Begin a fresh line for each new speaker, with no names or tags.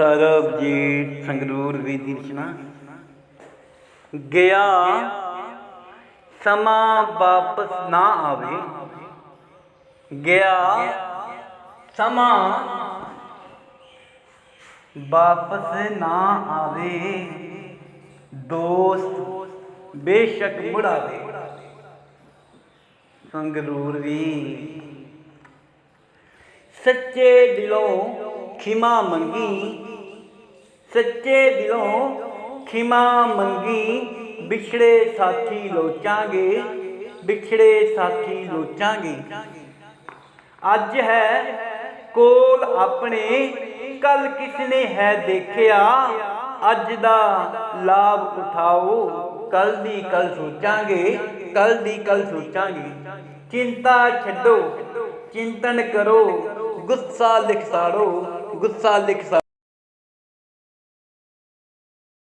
ਸਰਬਜੀਤ ਸੰਗਰੂਰ ਵੀ ਦੀ ਰਚਨਾ। ਗਿਆ ਸਮਾਂ ਵਾਪਸ ਨਾ ਆਵੇ। ਗਿਆ ਸਮਾਂ ਵਾਪਸ ਨਾ ਆਵੇ। ਦੋਸਤ ਬੇਸ਼ੱਕ ਮੁੜਾਵੇ। ਸੰਗਰੂਰ ਵੀ। ਸੱਚੇ ਦਿਲੋਂ ਖਿਮਾ ਮੰਗੀ, ਸੱਚੇ ਦਿਲੋਂ ਖਿਮਾ ਮੰਗੀ ਵਿਛੜੇ ਸਾਥੀ ਲੋਚਾਂਗੇ ਵਿਛੜੇ ਸਾਥੀ ਲੋਚਾਂਗੇ। ਅੱਜ ਹੈ ਕੋਲ ਆਪਣੇ, ਕੱਲ ਕਿਸਨੇ ਹੈ ਦੇਖਿਆ, ਅੱਜ ਦਾ ਲਾਭ ਉਠਾਓ, ਕੱਲ ਦੀ ਕੱਲ ਸੋਚਾਂਗੇ, ਕੱਲ ਦੀ ਕੱਲ ਸੋਚਾਂਗੇ। ਚਿੰਤਾ ਛੱਡੋ, ਚਿੰਤਨ ਕਰੋ ಗುಸ್ಸಾ ಲಿಕ್ಸಾಡು ಗುಸ್ಸಾ ಲಿಕ್ಸಾಡು